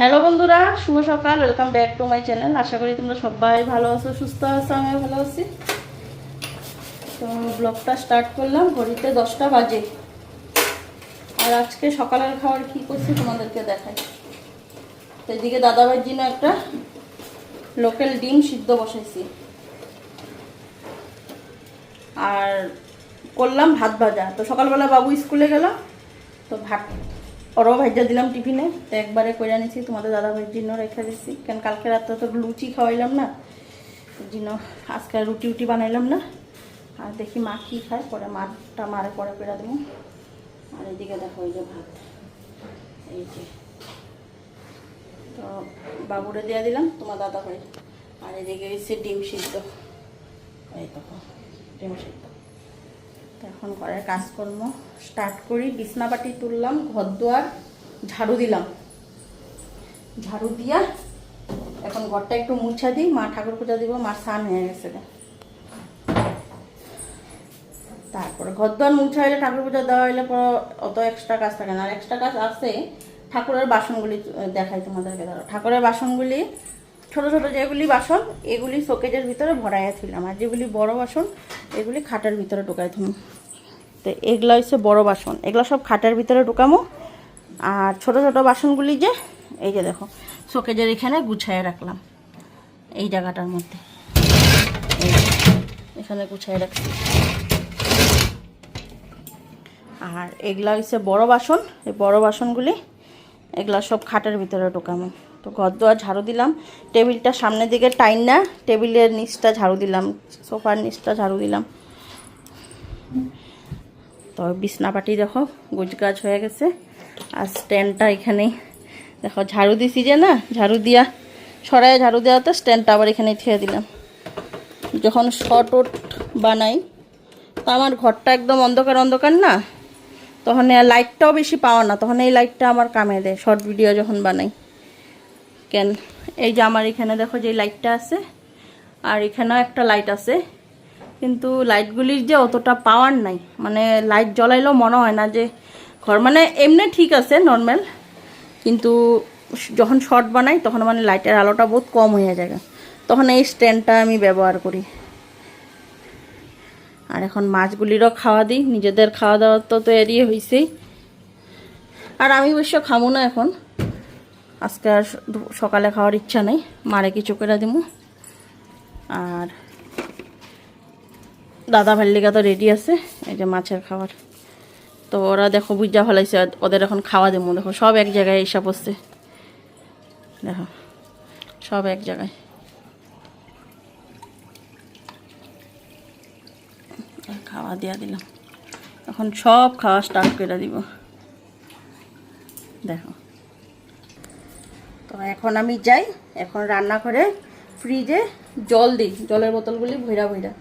Hello বন্ধুরা, শুভ সকাল welcome back to my channel আশা করি তোমরা সবাই ভালো আছো, সুস্থ আছো, আমিও ভালো আছি। তো ব্লগটা স্টার্ট করলাম, ঘড়িতে দশটা বাজে। আর আজকে সকালের খাবার কি করছি তোমাদেরকে দেখাই। তো এদিকে দাদাভাইয়ের জন্য একটা লোকাল ডিম সিদ্ধ বসাইছি। আর করলাম ভাত ভাজা। তো সকালবেলা বাবু স্কুলে গেল, তো ভাত ওরও ভাজা দিলাম টিফিনে, তো একবারে করে আনিছি তোমাদের দাদা ভাইয়ের জন্য রেখে দিচ্ছি কেন কালকে রাত্রে তো লুচি খাওয়াইলাম না জন্য আজকে রুটি উটি বানাইলাম না। আর দেখি মা কী খায়, পরে মাটা মারে, পরে পেরা দেবো। আর এদিকে দেখো এই যে ভাত, এই যে। তো বাবুরে দিয়ে দিলাম, তোমার দাদা ভাই আর এদিকে এসে ডিম সিদ্ধ। এই দেখো, ডিম সিদ্ধ। তো এখন ঘরের কাজকর্ম স্টার্ট করি। বিছনাপাটি তুললাম, ঘর দুয়ার, ঝাড়ু দিলাম। ঝাড়ু দিয়া এখন ঘরটা একটু মুছা দিই। মা ঠাকুর পূজা দিব, মার স্নান হয়ে গেছে। তারপরে ঘর দুয়ার মুছা হইলে ঠাকুর পূজা দেওয়া হইলে অত এক্সট্রা কাজ থাকে না। আর এক্সট্রা কাজ আছে, ঠাকুরের বাসনগুলি দেখাই তোমাদেরকে ধরো। ঠাকুরের বাসনগুলি ছোট ছোট যেগুলি বাসন, এগুলি শোকেজের ভিতরে ভরাইয়া ছিলাম। আর যেগুলি বড় বাসন, এগুলি খাটের ভিতরে ঢুকাই থাম তো এগুলো হচ্ছে বড় বাসন। এগুলো সব খাটের ভিতরে ঢুকামো। আর ছোট ছোট বাসনগুলি যে, এই যে দেখো, শোকেজের এখানে গুছাইয়ে রাখলাম। এই জায়গাটার মধ্যে। এখানে গুছাইয়ে রাখছি। আর এগুলা হচ্ছে বড় বাসন। এই বড় বাসনগুলি, এগুলা সব খাটের ভিতরে ঢোকামো। তো ঘর দোয়ার ঝাড়ু দিলাম। টেবিলটা সামনের দিকে টাইন না, টেবিলের নিচটা ঝাড়ু দিলাম, সোফার নিচটা ঝাড়ু দিলাম। তো বিছনাপাটি দেখো গুজগাছ হয়ে গেছে। আর স্ট্যান্ডটা এখানেই দেখো ঝাড়ু দিছি যে না, ঝাড়ু দিয়া সরাই ঝাড়ু দেওয়াতে স্ট্যান্ডটা আবার এখানে থুয়ে দিলাম। যখন শর্ট ওট বানাই, তো আমার ঘরটা একদম অন্ধকার অন্ধকার না, তখন লাইটটাও বেশি পাওয়া না, তখন এই লাইটটা আমার কামে দেয় শর্ট ভিডিও যখন বানাই। কেন? এই যে আমার এখানে দেখো যে লাইটটা আছে, আর এখানেও একটা লাইট আছে, কিন্তু লাইটগুলির যে অতটা পাওয়ার নাই। মানে লাইট জ্বলাইলেও মনে হয় না যে ঘর মানে এমনি ঠিক আছে নর্মাল কিন্তু যখন শর্ট বানাই, তখন মানে লাইটের আলোটা বহুত কম হয়ে যায়। তখন এই স্ট্যান্ডটা আমি ব্যবহার করি। আর এখন মাছগুলিরও খাওয়া দিই, নিজেদের খাওয়া দাওয়া তো তো তৈরি হয়েছেই আর আমি অবশ্য খামো না এখন। আজকে আর সকালে খাওয়ার ইচ্ছা নেই। মারে কিছু করে দিব আর দাদা ভাল্লিকা তো রেডি আছে, এই যে মাছের খাবার। তো ওরা দেখো বুঝা ফেলাইছে ওদের এখন খাওয়া দেবো দেখো, সব এক জায়গায় এসে পড়ছে দেখো, সব এক জায়গায়। খাওয়া দিয়া দিলাম। এখন সব খাওয়া স্টার্ট করে দিব। দেখো। তো এখন আমি যাই, এখন রান্না করে ফ্রিজে জল দিই, জলের বোতলগুলি ভৈরা ভৈরা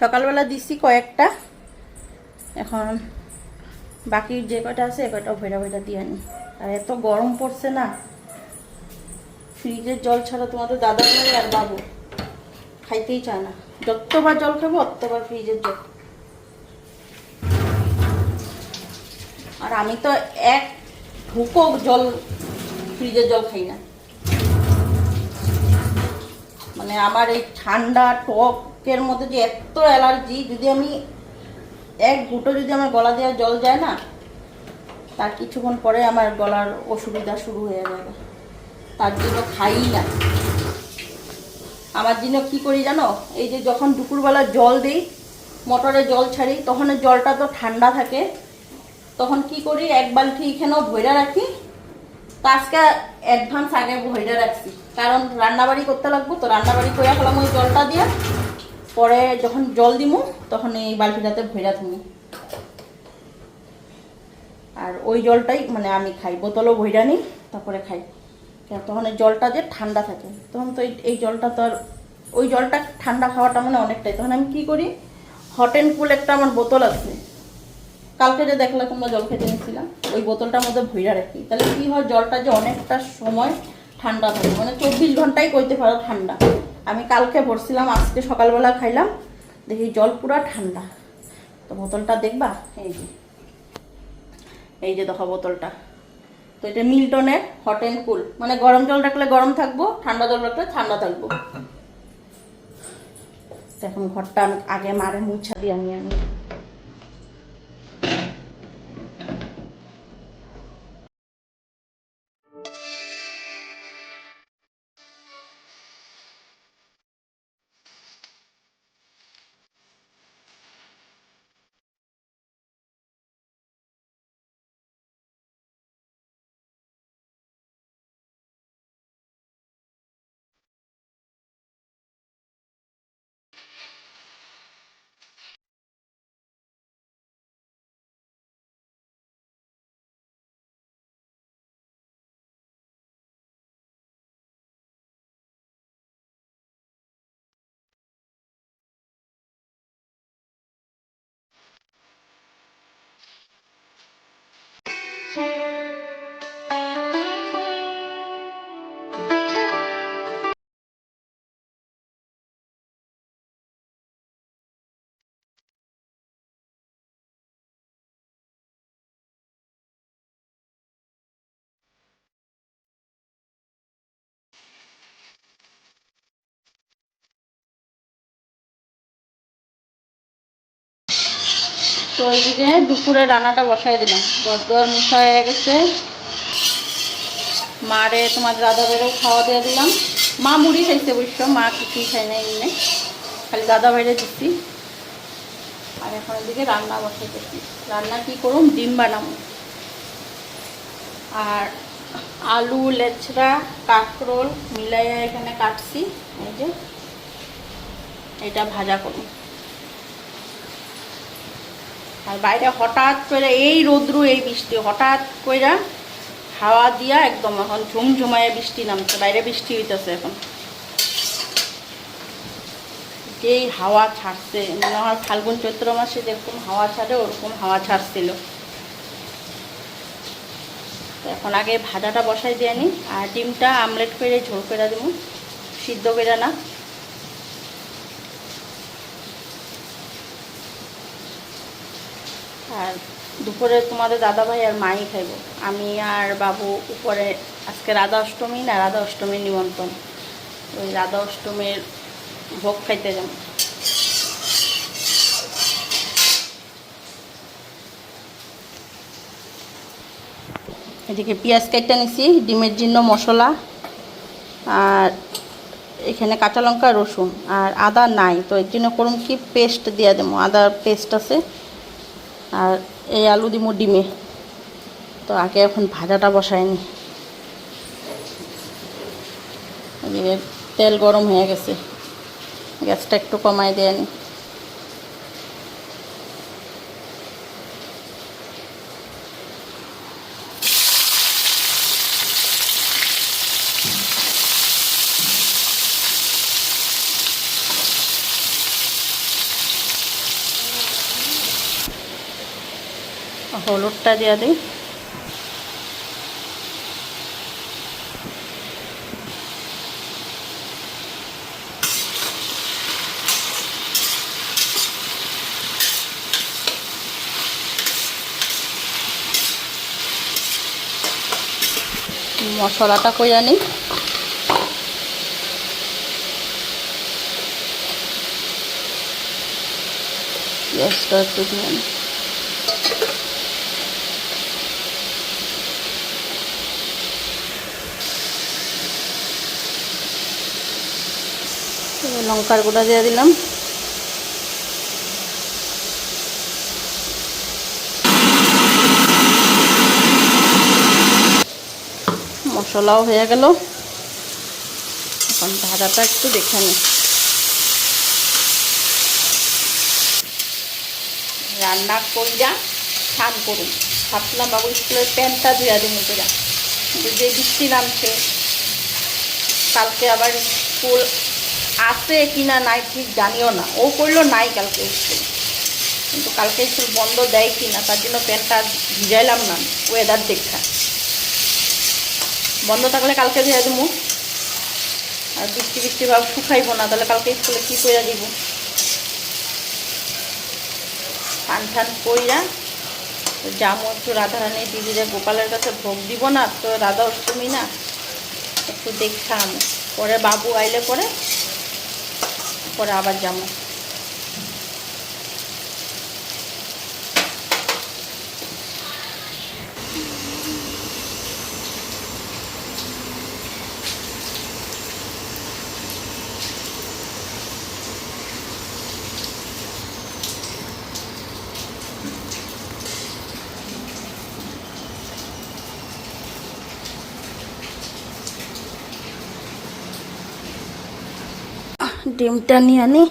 সকালবেলা দিচ্ছি কয়েকটা, এখন বাকি যে কয়টা আছে কয়টা ভৈরা ভৈরা দিয়ে আনি। আর এত গরম পড়ছে না ফ্রিজের জল ছাড়া তোমাদের দাদা ভাই আর বাবু খাইতেই চায় না। যতবার জল খাব অতবার ফ্রিজের জল। আর আমি তো এক ঢুকো জল ফ্রিজের জল খাই না। মানে আমার এই ঠান্ডা টকের মধ্যে যে এত অ্যালার্জি, যদি আমি এক গুঁটো যদি আমার গলা দেওয়া জল যায় না, তার কিছুক্ষণ পরে আমার গলার অসুবিধা শুরু হয়ে যাবে। তার জন্য খাই না। আমার জন্য কি করি জানো? এই যে যখন দুপুরবেলা জল দিই, মোটরে জল ছাড়ি, তখন জলটা তো ঠান্ডা থাকে। তখন কি করি? এক বালতি এখানেও ভৈরা রাখি। তো আজকে অ্যাডভান্স আগে ভৈরা রাখছি। কারণ রান্নাবাড়ি করতে লাগবো, তো রান্নাবাড়ি করে ফেলাম ওই জলটা দিয়ে। পরে যখন জল দিমু, তখন এই বালতিটাতে ভৈরা থুমু আর ওই জলটাই মানে আমি খাই, বোতলও ভৈরা নিই তারপরে খাই। তখন এই জলটা যে ঠান্ডা থাকে। তখন তো এই জলটা তো আর, ওই জলটা ঠান্ডা খাওয়াটা মানে অনেকটাই। তখন আমি কি করি? হট অ্যান্ড কুল একটা আমার বোতল আছে। কালকে যে দেখলে তোমরা জল খেতে নিচ্ছিলাম, ওই বোতলটার মধ্যে ভইরা রাখি। তাহলে কি হয়, জলটা যে অনেকটা সময় ঠান্ডা থাকে মানে চব্বিশ ঘন্টাই কইতে পারো ঠান্ডা। আমি কালকে ভরছিলাম, আজকে সকালবেলা খাইলাম, দেখি জল পুরা ঠান্ডা। তো বোতলটা দেখবা? এই যে। এই যে দেখো বোতলটা। তো এটা মিল্টনের হট অ্যান্ড কুল মানে গরম জল রাখলে গরম থাকব, ঠান্ডা জল রাখলে ঠান্ডা থাকব। এখন ঘরটা আগে মারে মুছা দিয়ে আমি আমি। Thank. তো দুপুরে রান্নাটা বসাই দিলাম। গদ্দর মুখা হয়ে গেছে। মারে তোমার দাদা বেরও খাওয়া দিয়ে দিলাম। মা মুড়ি খাইছে অবশ্য, মা কিছুই খাই না এমনি। খালি দাদা বাইরে দিচ্ছি। আর এখন এদিকে রান্না বসাইতেছি রান্না কি করুম? ডিম বানাবো। আর আলু, লেচড়া, কাঁকরোল মিলাইয়া এখানে কাটছি। এই যে, এটা ভাজা করুন আর বাইরে হঠাৎ করে এই রোদ্রু, এই বৃষ্টি, হঠাৎ করে হাওয়া দিয়া একদম এখন ঝুমঝুমায় বৃষ্টি নামছে, বাইরে বৃষ্টি হইতেছে এখন। যেই হাওয়া ছাড়ছে, মনে হয় ফাল্গুন চৈত্র মাসে যেরকম হাওয়া ছাড়ে, ওরকম হাওয়া ছাড়ছিল। এখন আগে ভাজাটা বসাই দিয়ে আর ডিমটা আমলেট করে ঝোল করে দেবো সিদ্ধ করে না। আর দুপুরে তোমাদের দাদাভাই আর মাই খাইব। আমি আর বাবু উপরে, আজকে রাধা অষ্টমী না রাধা অষ্টমীর নিমন্ত্রণ। ওই রাধা অষ্টমীর ভোগ খাইতে যাব। এদিকে পেঁয়াজ কাটটা নিছি, ডিমের জন্য মশলা, আর এখানে কাঁচা লঙ্কা রসুন, আর আদা নাই, তো এর জন্য করুন কি পেস্ট দিয়ে দেবো। আদার পেস্ট আছে আর এই আলু দিব ডিমে। তো আগে এখন ভাজাটা বসায়নি তেল গরম হয়ে গেছে। গ্যাসটা একটু কমাই দেয় হলুদটা দিয়ে দিই। মশলাটা কইরা নিই। পেঁয়াজটা একটু দিয়ে লঙ্কার গুঁড়া দিয়ে দিলাম। মশলাও হয়ে গেল। এখন ভাজাটা একটু দেখে নিই। রান্না কইরা স্নান করুন। ভাবছিলাম বাবু স্কুলের প্যান্টটা ধুয়া দিন কইরা যে বৃষ্টি নামছে, কালকে আবার স্কুল আছে কি না নাই ঠিক জানিও না। ও করল নাই কালকে স্কুল কিন্তু কালকে স্কুল বন্ধ দেয় কি না তার জন্য প্যান্টটা ভিজাইলাম না ওয়েদার দেখা। বন্ধ থাকলে কালকে দিয়ে দেবো। আর বৃষ্টি বৃষ্টি ভাব শুকাইবো না, তাহলে কালকে স্কুলে কী কইরা দিব? টান টান কইরা জামু একটু রাধারানী দিদিরা গোপালের কাছে ভোগ দিব না, তো রাধা অষ্টমী না, একটু দেখতাম পরে বাবু আইলে পরে পরে আবার যাব। ডিমটা নিয়ে আনি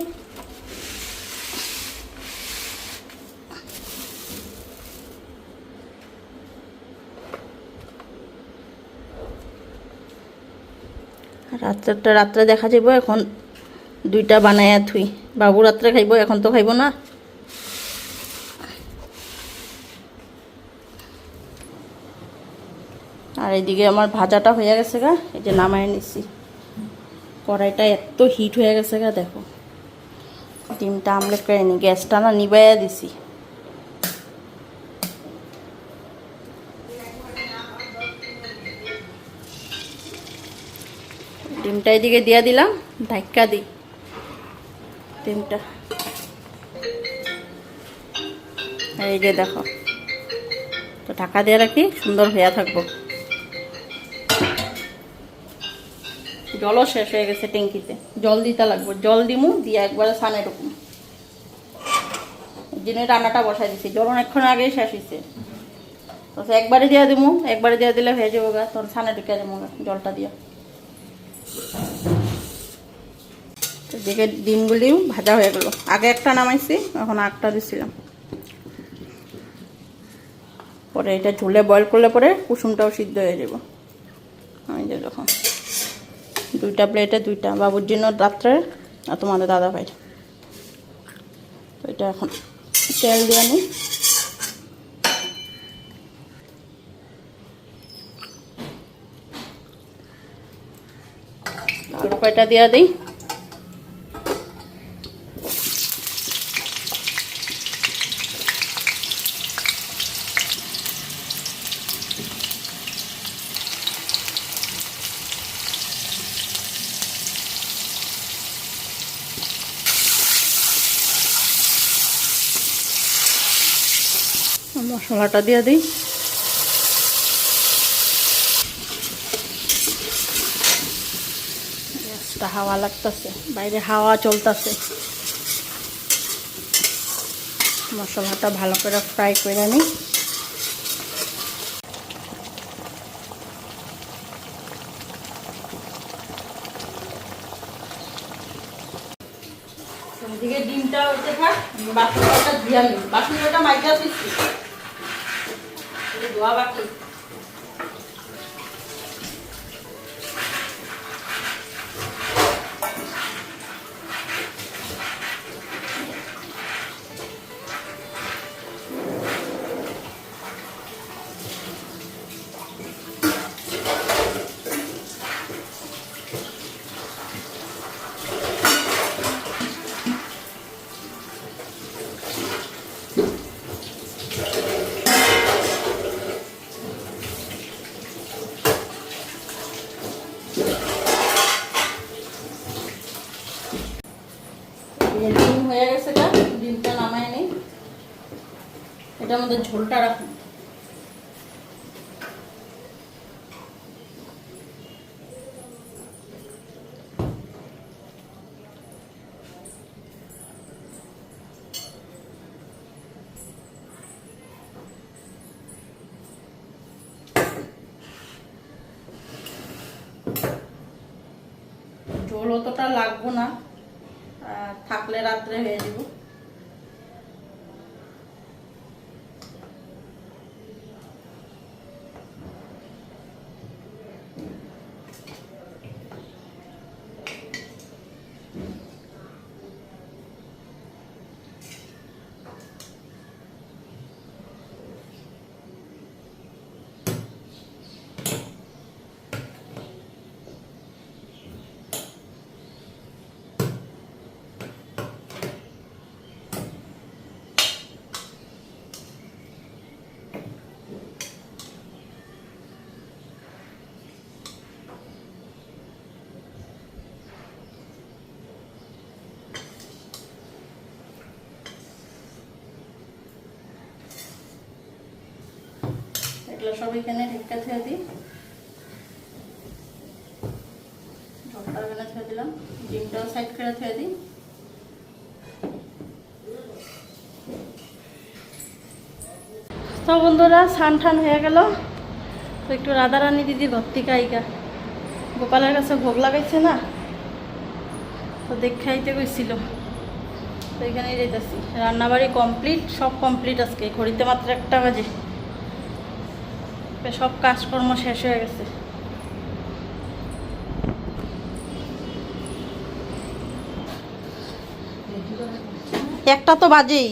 রাত্রেটা রাত্রে দেখা যাব এখন দুইটা বানাইয়া থুই। বাবু রাত্রে খাইব, এখন তো খাইব না। আর এদিকে আমার ভাজাটা হয়ে গেছে গা, এই যে নামায় নিচ্ছি কড়াইটা এত হিট হয়ে গেছে গা, দেখো। ডিমটা আমলেট করে নি গ্যাসটা না নিবাইয়া দিছি। ডিমটা এদিকে দিয়া দিলাম, ধাক্কা দিই ডিমটা। এই যে দেখো, তো ঢাকা দিয়ে রাখি, সুন্দর হইয়া থাকব। জলও শেষ হয়ে গেছে ট্যাঙ্কিতে। জল দিতে লাগবে। জল দিমু, দিয়ে একবারে সানে ঢুকুম জিনে রান্নাটা বসাই দিছি। জল অনেকক্ষণ আগেই শেষ হয়েছে তো একবারে দিয়ে দিমু, একবারে দিয়ে দিলে হয়ে যাব গা। তখন সানে ঢুকে যাব গা, জলটা দিয়া। তো দিকে ডিমগুলিও ভাজা হয়ে গেল। আগে একটা নামাইছি, এখন আটটা দিছিলাম। পরে এটা ঝুলে বয়ল করলে পরে কুসুমটাও সিদ্ধ হয়ে যাব। আমি যে যখন দুইটা প্লেটে দুইটা, বাবুর জন্য রাত্রে আর তোমাদের দাদা ভাই এটা এখন তেল দিয়ে নিই। দিয়ে দিই? মশলাটা দিয়ে দিই। হাওয়া লাগতেছে, বাইরে হাওয়া চলতেছে। মশলাটা ভালো করে ফ্রাই করে নিই। ডিমটা হচ্ছে থাক বাসনটা ধুয়ে নিই বাসনটা মাইকা দিচ্ছি। ধোয়া বাকি মধ্যে ঝোলটা রাখুন। ঝোল অতটা লাগবো না থাকলে রাত্রে হয়ে যাব। এগুলো সব এখানে ঢেকে ছেড়ে দিই। ঢোকটা এখানে ছেড়ে দিলাম। ডিমটাও সাইড করে ছেড়ে দিই। তো বন্ধুরা সান টান হয়ে গেল। তো একটু রাধারানী দিদির ঘর থেকে আইকা গোপালের কাছে ভোগ লাগাইছে না? তো দেখাইতে গেছিল। তো এখানেই যেতেছি রান্নাবাড়ি কমপ্লিট সব কমপ্লিট আজকে। ঘড়িতে মাত্র একটা বাজে। সব কাজকর্ম শেষ হয়ে গেছে। একটা তো বাজেই।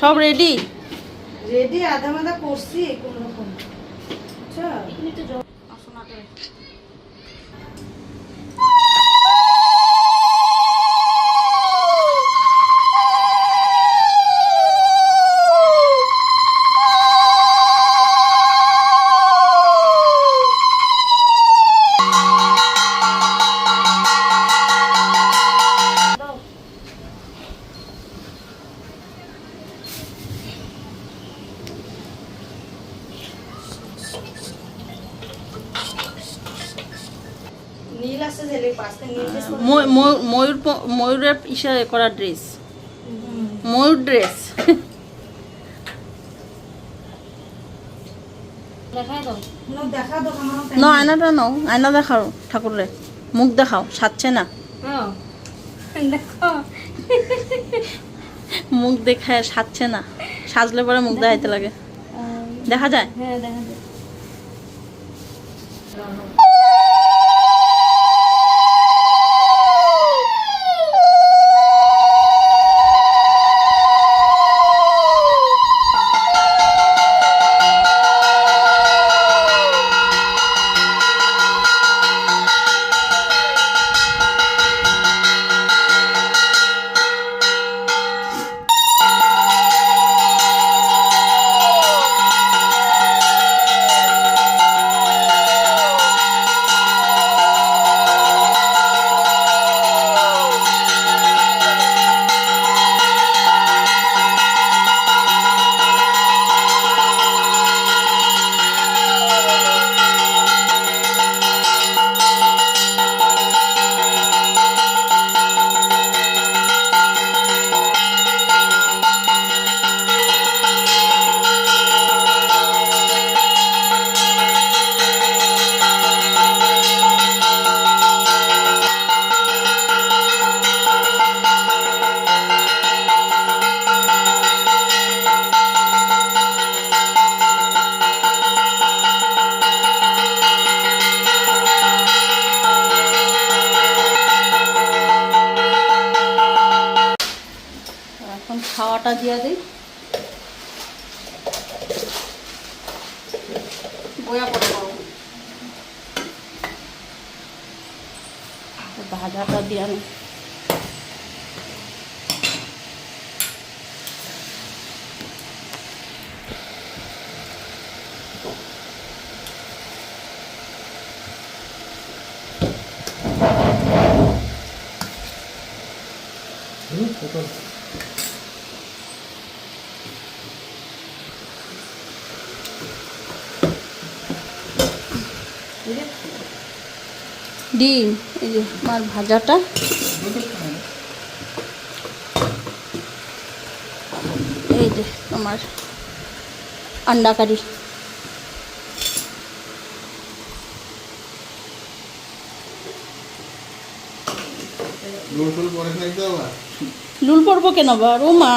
সব রেডি রেডি আধা মাধা করছি, কোন রকম। বুঝছ? নীল আছে ছেলে পাশে নীল dress ময়- ময়- ময়ূর ময়ূরের ইশারে করা ড্রেস ময়ূর ড্রেস নো, দেখা ন আয়নাটা নাও। আয়না দেখাও ঠাকুরে মুখ দেখাও সাজছে না। মুখ সাজছে না। সাজলে পরে মুখ দেখাইতে লাগে। দেখা যায়? হ্যাঁ দেখা যায়। ডিম এই যে আমার ভাজাটা। এই যে তোমার আন্ডা কারি। লুল পড়ব কেন আবার? ও মা।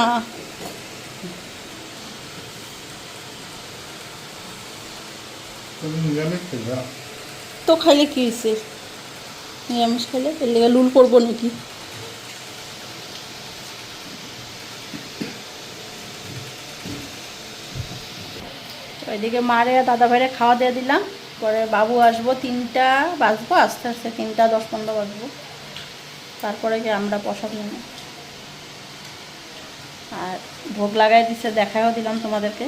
তো খাইলে কি হয়েছে নিরামিষ খাইলে এর লেগে লুল পড়ব নাকি? তো এদিকে মারে দাদা ভাইরে খাওয়া দিয়ে দিলাম। পরে বাবু আসব তিনটা বাজবো, আস্তে আস্তে তিনটা, দশ পনেরো বাজবো। তারপরে কি আমরা প্রসাদ নেব। আর ভোগ লাগাই দিচ্ছে দেখাও দিলাম তোমাদেরকে।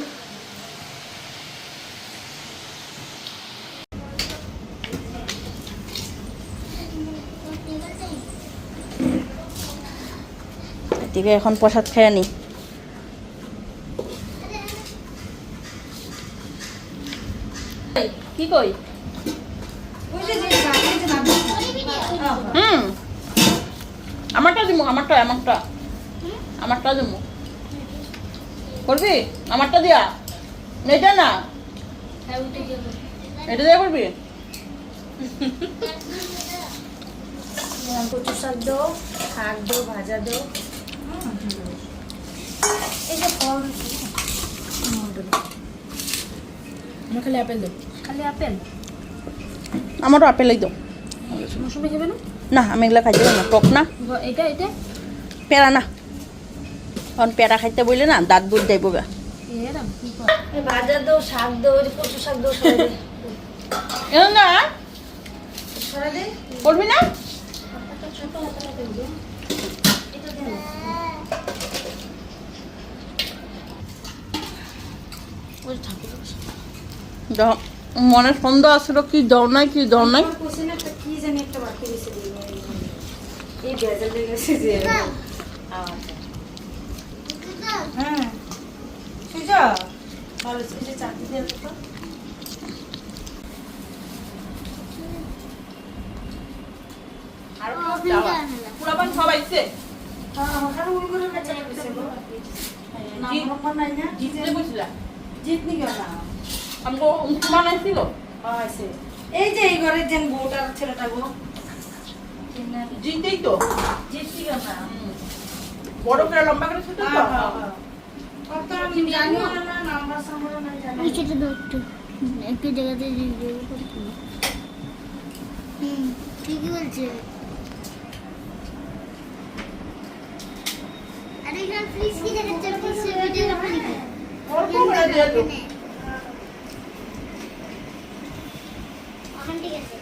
এদিকে এখন প্রসাদ খেয়ে নি কি কই? হুম আমারটা দিমু আমারটা আমারটা আমারটা দিমু করবি আমারটা দিয়া। এটা না? এটা দিয়ে করবি কচু শাক দাও শাক দাও ভাজা ফল আমার খালি আপেল দাও। খালি আপেল? আমারও আপেলই দাও। মৌসুমি খাবে না? না আমি এগুলো খাইতে পারি না। টক না। ব- এটা এটা? পেড়া না। কারণ পেড়া খাইতে বললে না দাঁত বুঝ যাইব গা এরম কি কর? এই ভাজা দাও শাক দাও কচু শাক দাও না? করবি না ছোট হাতাটা দেবো এটা দে ওই ঠাকুর দাও মনে সন্দেহ আসলো কি দাও নাই কি দাও নাই? বেজাল হয়ে পুরাবান ওখানে ওই কাছে না। বুঝলা জিতনি কেন না আমাকে উন্মান আইছিল আছে এই যে এই ঘরের যেন বউটার ছেলেটা গো। জিতেই তো। জিতনি কেন না বড় করে লম্বা করে ছোট তো? হ্যাঁ, হ্যাঁ, হ্যাঁ। কত আমি জানিও না নাম্বার সাম্বার নাই জানি ওই ছোট একটু। একটু জায়গাতে দিয়ে দেবো হুম ঠিকই বলছে। আরে ফ্রিজ কি দেখাচ্ছে ভিডিও ঠিক আছে।